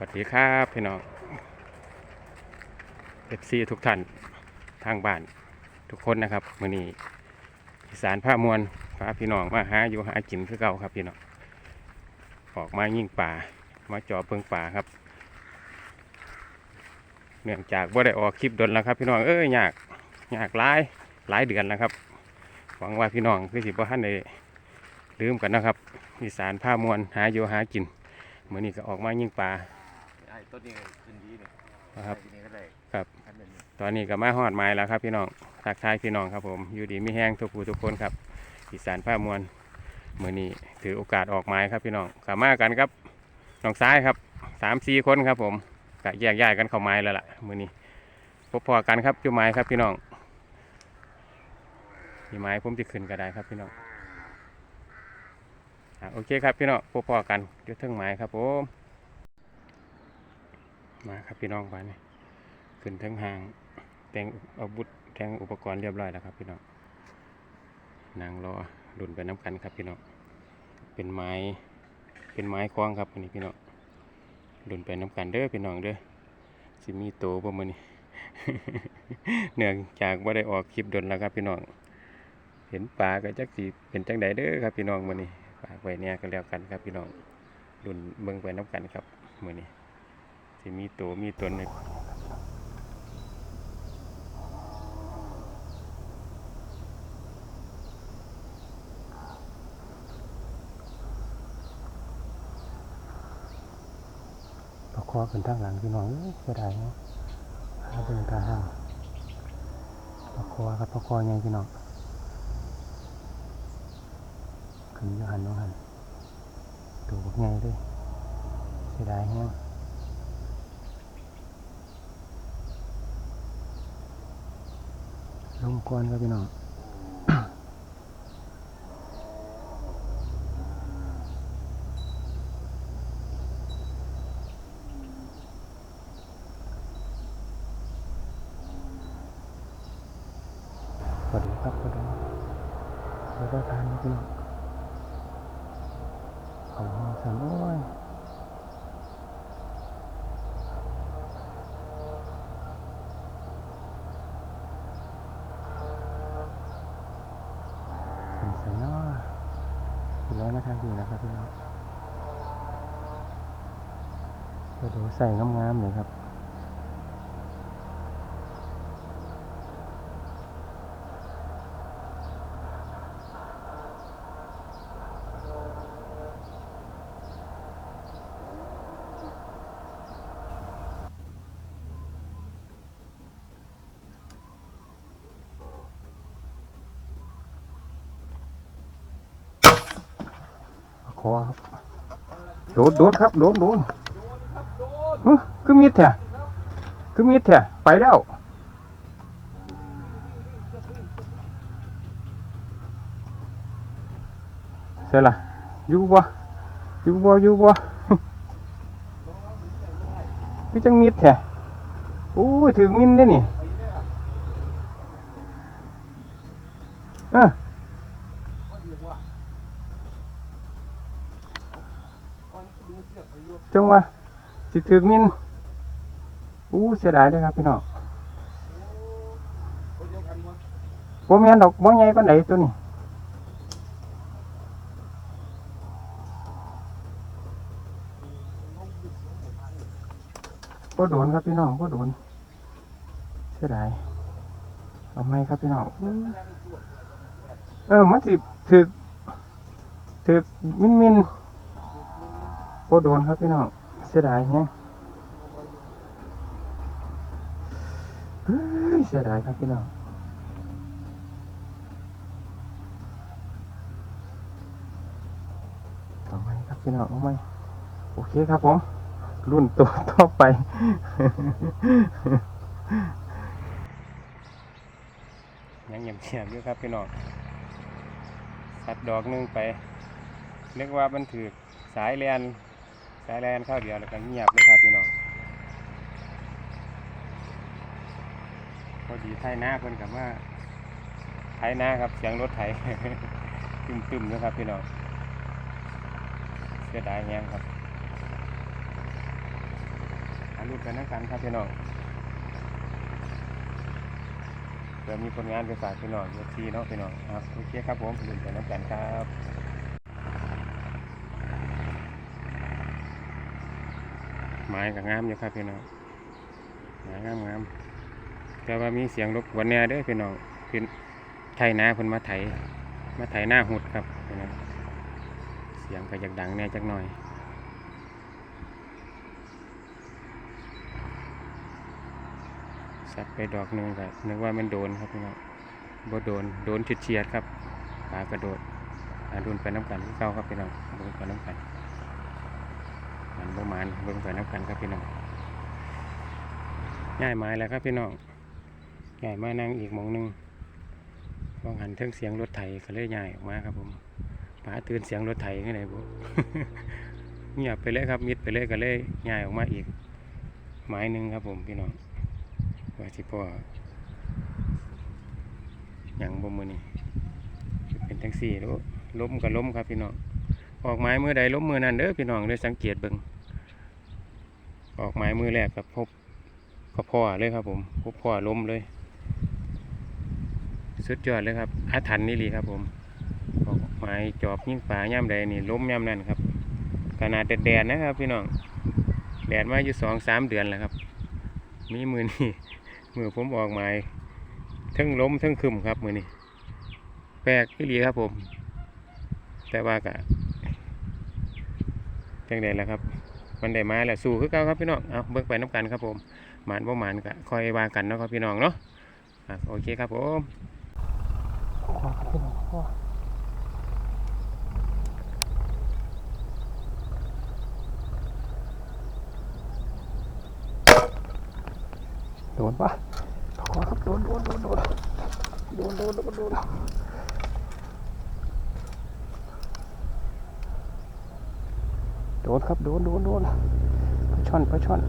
สวัสดีครับพี่น้องเอฟซีทุกท่านทางบ้านทุกคนนะครับมื้อนี้อีสานผ้ามวลพาพี่น้องมาหาอยู่หากินคือเก่าครับพี่น้องออกมายิ่งป่ามาจ่อเพิงป่าครับเนื่องจากว่าได้ออกคลิปดนแล้วครับ พี่น้องเอ้ยยากยากหลายหลายเดือนแล้วครับ หวังว่าพี่น้องคือสิบ่ท่านได้ลืมกันนะครับอีสานผ้ามวลหาอยู่หากินมื้อนี้ก็ออกมายิ่งป่า ไอ้ต้นนี้ก็ขึ้นดีเนี่ยนะครับไอ้นี่ก็ได้ครับขั้นหนึ่งตอนนี้ก็มาฮอดไม้แล้วครับพี่น้องทักทายพี่น้องครับผม อยู่ดีไม่แห้งทุกผู้ทุกคนครับ อีสานผ้ามวลมื้อนี้ถือโอกาสออกไม้ครับพี่น้องขามากันครับน้องซ้ายครับสามสี่คนครับผมก็แยกย้ายกันเข้าไม้แล้วล่ะมื้อนี้พบพอกันครับจุไม้ครับพี่น้องมีไม้ผมจะขึ้นก็ได้ครับพี่น้องอะโอเคครับพี่น้องพบพอกันอยุทงไม้ครับผม มาครับพี่น้องไปนี่ขึ้นทั้งหางแต่งอาวุธแต่งอุปกรณ์เรียบร้อยแล้วครับพี่น้องนางรอดุนไปน้ำกันครับพี่น้องเป็นไม้เป็นไม้คล้องครับอันนี้พี่น้องดุนไปน้ำกันเด้อพี่น้องเด้อสิมีโตประมาณนี้เนื่องจากว่าได้ออกคลิปดนแล้วครับพี่น้องเห็นปลาก็จักสีเป็นจังใดเด้อครับพี่น้องมื้อนี้ฝาไว้เนี่ยก็แล้วกันครับพี่น้องดุนเบิ่งไปน้ำกันครับมือนี้ สิมีโตมีตนในปลาคอขึ้นทางหลังพี่น้องเอ้ยเสียดายเนาะหาเบิ่งตาห้างปลาคอครับปลาคอใหญ่พี่น้องขึ้นยหันน้องหันตัวบักใหญ่เลยเสียดายแฮง ลงกวนครับพี่น้องสวัสดีครับสวัสดีแล้วก็ทานพี่น้องของสันโอ้ยสันสันเนาะอยู่แล้วมาทางดีนะครับพี่น้องก็ดู ใส่งามๆเลยครับคอครับโดดโดดครับโดดโดด เฮ้ยคือมีดแท้คือมีดแท้ไปแล้ว เสร็จละอยู่บ่อยู่บ่อยู่บ่พี่จังมีดแท้โอ้ยถึงมินได้นี่เออจังวะ สิถึงมินอู้เสียดายเลยครับพี่น้องบ่แม่นดอกบ่ใหญ่ปานใดตัวนี้บ่โดนครับพี่น้องบ่โดนเสียดายเอาไหมครับพี่น้องเออมันสิถึกถึกมินมินๆโคตรโดนครับพี่น้อง เสียดายแฮะเสียดายครับพี่น้องเอาไหมครับพี่น้องเอาไหมโอเคครับผม รุ่นตัวต่อไปยังเงียบเงียบอยู่ครับพี่น้องสัดดอกหนึงไปนึกว่ามันถือสายแลน สายแลนข้าวเดียวแล้วก็เงียบเลยครับพี่น้องพอดีไทยหน้าเพิ่นกับว่าไทยหน้าครับเสียงรถไถตึมๆนะครับพี่น้องเสียดายแงงครับลุ้นไปน้ำกันครับพี่น้องเดี๋ยวมีผลงานไปฝากพี่น้องเยทีเนาะพี่น้องครับโอเคครับผมลุ้นไปน้ำกันครับ ไม้กับงามอยู่ครับพี่น้องไม้งามงามแต่ว่ามีเสียงรบกวนแน่เด้อพี่น้องเป็นไถนาเพิ่นมาไถมาไถหน้าหุดครับพี่น้องเสียงก็อยากดังแน่จักหน่อยสัตว์ไปดอกหนึ่งก็นึกว่ามันโดนครับพี่น้องบ่โดนโดนเฉียดครับปลากระโดดอาดุนไปน้ำกันเก้าครับพี่น้องเบิ่งไปน้ำกัน มันประมาณเบิ่งไปน้ำกันครับพี่น้องง่ายไม้แล้วครับพี่น้องง่ายมานั่งอีกหมองหนึงมองหันเทิงเสียงรถไถก็เลยง่ายออกมาครับผมป้าตื่นเสียงรถไถขึ้นไหนบุเงียบไปเลยครับมิดไปเลยก็เลยง่ายออกมาอีก ไม้หนึ่งครับผมพี่น้องว่าที่พ่ออย่างบ่มือนี่เป็นทั้งสี่แล้วล้มกับล้มครับพี่น้อง ออกไม้มือใดล้มมือนั้นเด้อพี่น้องเลยสังเกตเบิ่งออกไม้มือแรกกับพบกับพ่อเลยครับ ผมพบพ่อล้มเลย สุดยอดเลยครับอาถรรพ์นี่ลีครับ ผมออกไม้จอบยิ่งป่าย่ำใดนี่ล้มย่ำนั่นครับขนาดแดดนะครับ พี่น้องแดดมาอยู่สองสามเดือนแล้วครับ มีมือนี่มือผมออกหมายทั้งล้มทั้งคึมครับมือนี่แปลกอีหลีครับผม แต่ว่ากะ จังใดล่ะครับ มันได้มาแล้วสู้คือเก่าครับพี่น้องเอาเบิกไปน้ำกันครับผมหมานบ่หมานกะคอยว่ากันเนาะครับพี่น้องเนาะโอเคครับผมโดนปะขอครับโดนโดนโดนโดนโดนโดนโดน ดนโดนครับโดนโดนโดนปลาช่อนปลาช่อน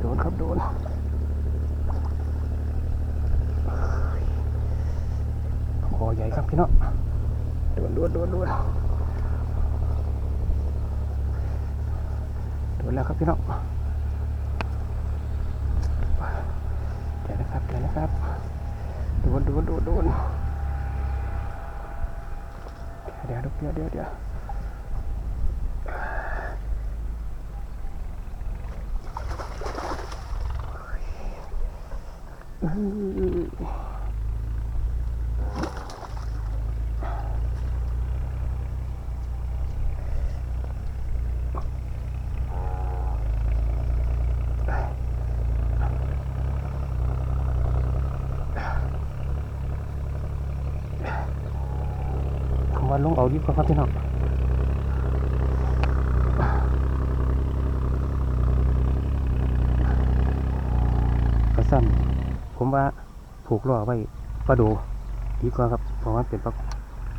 โดนครับโดนคอใหญ่ครับพี่น้องโดนโดนโดนโดนโดนแล้วครับพี่น้องเดี๋ยวนะครับเดี๋ยวนะครับโดนโดนโดนโดนเดี๋ยวเดี๋ยวเดี๋ยวเดี๋ยว ผมว่าลงเอาดีกว่าครับพี่น้องกระสั้น ผมว่าผูกล่อไว้ปลาดูดีกว่าครับเพราะว่าเป็นปลา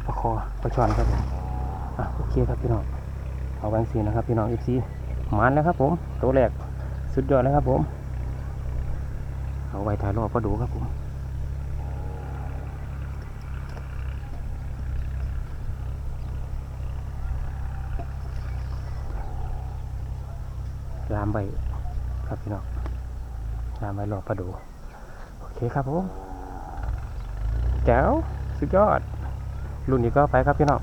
ปลาคอปลาช่อนครับอะโอเคครับพี่น้องเอาไว้สีนะครับพี่น้องเอฟซีมันแล้วครับผมตัวแรกสุดยอดเลยครับผม เอาไว้ถ่ายรอบปลาดูครับผมลามไปครับพี่น้องลามไปรอปลาดู เคครับผมแจ๋วสุดยอด รุ่นนี้ก็ไปครับพี่น้อง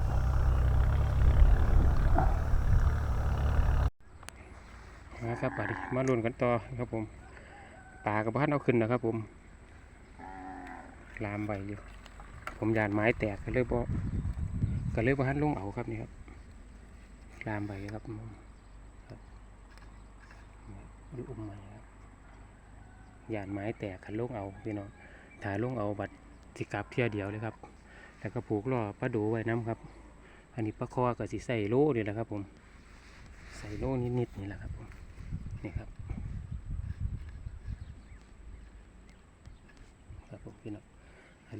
นะครับปาดิมาลุ้นกันต่อครับผมปลากับบ้านเอาขึ้นนะครับผมลามไปอยู่ ผมยานไม้แตกก็เลยบ่ก็เลยบ่หันลงเอาครับนี่ครับลามไปครับผมอยู่อุ้มใหม่ ยานไม้แตกขันลงเอาพี่น้องถ่ายลงเอาบัตรสิกลับเที่ยเดียวเลยครับ แล้วก็ผูกล่อปลาดูไว้น้ำครับ อันนี้ปลาคอกับสิใส่โล่นี่แหละครับ ผม ใส่โล่นิดๆนี่แหละครับผม นี่ครับ ครับผมพี่น้อง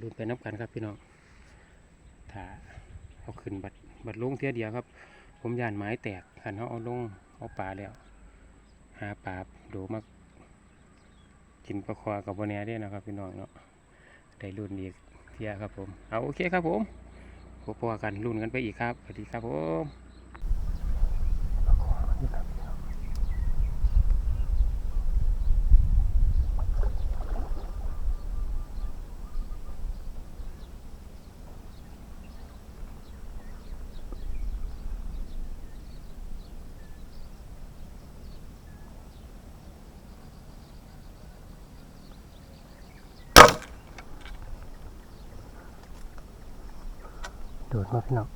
รุ่นไปน้ำกันครับพี่น้องถ้าเอาขึ้นบัตรบัตรลงเที่ยเดียวครับ ผมยานไม้แตกขันเขาเอาลงเอาปลาแล้ว หาปลาดูมาก กินปลาควากับวันนี้ได้นะครับพี่น้องเนาะได้รุ่นอีกเทียครับผม เอาโอเคครับผมพบกันรุ่นกันไปอีกครับสวัสดีครับผม โดดมาพี่น้อง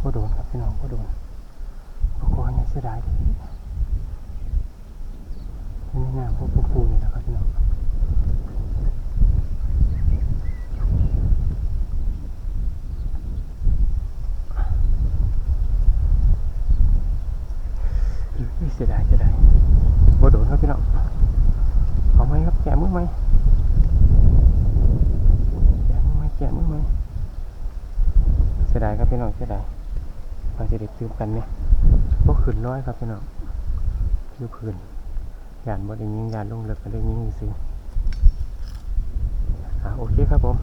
ก็โดนครับพี่น้องก็โดนพวกก้อนเนี่ยเสียดายที่นี่งามพวกปูปูนี่แหละครับพี่น้องอุ๊ยเสียดายเสียดาย บ่โดนครับพี่น้องเอาไหมครับแกะมือไหมแกะมือไหมแกะมือไหมเสียดายครับพี่น้องเสียดายพอจะได้ตื่มกันเนี่ยพวกขืนร้อยครับพี่น้องอยู่ขืนยานบดยิงยานลงเลิกก็ได้ยิงซื้ออ่าโอเคครับผม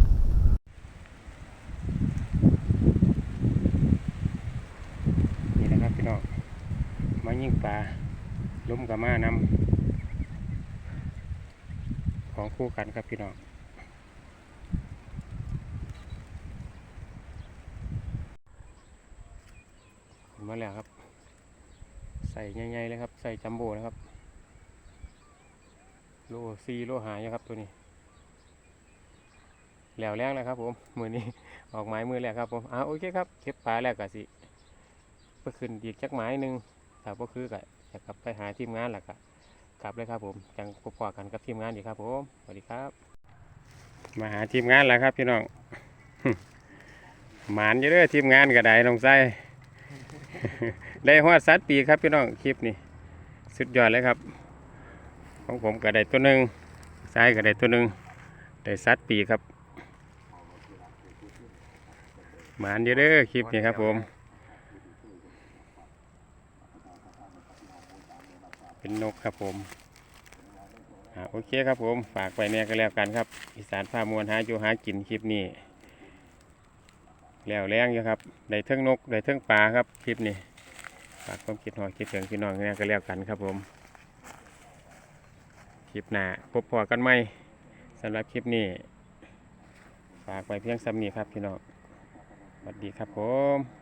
นี่แหละครับพี่น้องมายิงปลา ล้มกับมานำของคู่กันครับพี่น้องมาแล้วครับ ใส่ใหญ่ๆเลยครับ ใส่จัมโบ้นะครับ โลซีโลหายครับตัวนี้แล้วแรงแล้วครับผม มือนี้ออกไม้มือแล้วครับผมอ่าโอเคครับเก็บปลาแล้วก็สิไปขึ้นอีกจักไม้หนึ่งถ้าก็คือก็ จะกลับไปหาทีมงานแหละก็กลับเลยครับผมจังพบกันกับทีมงานอีครับผมสวัสดีครับ มาหาทีมงานแล้วครับพี่น้องหมานเยอะเด้อทีมงานก็ได้น้องไส้ได้ฮอดสัตว์ปีครับพี่น้องคลิปนี้สุดยอดเลยครับ ของผมก็ได้ตัวหนึ่งไส้ก็ได้ตัวหนึ่งได้สัตว์ปีครับหมานเยอะเด้อคลิปนี้ครับผม เป็นนกครับผมอโอเคครับผม ฝากไปเนี่ยก็แล้วกันครับอีสานพามวลหาอยู่หากินคลิปนี้แล้วแรงอยู่ครับได้เทิงนกได้เทิงปลาครับคลิปนี้ฝากความคิดหอคิดถึงพี่น้องเนี่ยก็แล้วกันครับผมคลิปหน้าพบพอกันไหมสำหรับคลิปนี้ ฝากไว้เพียงซ้ำนี้ครับพี่น้องสวัสดีครับผม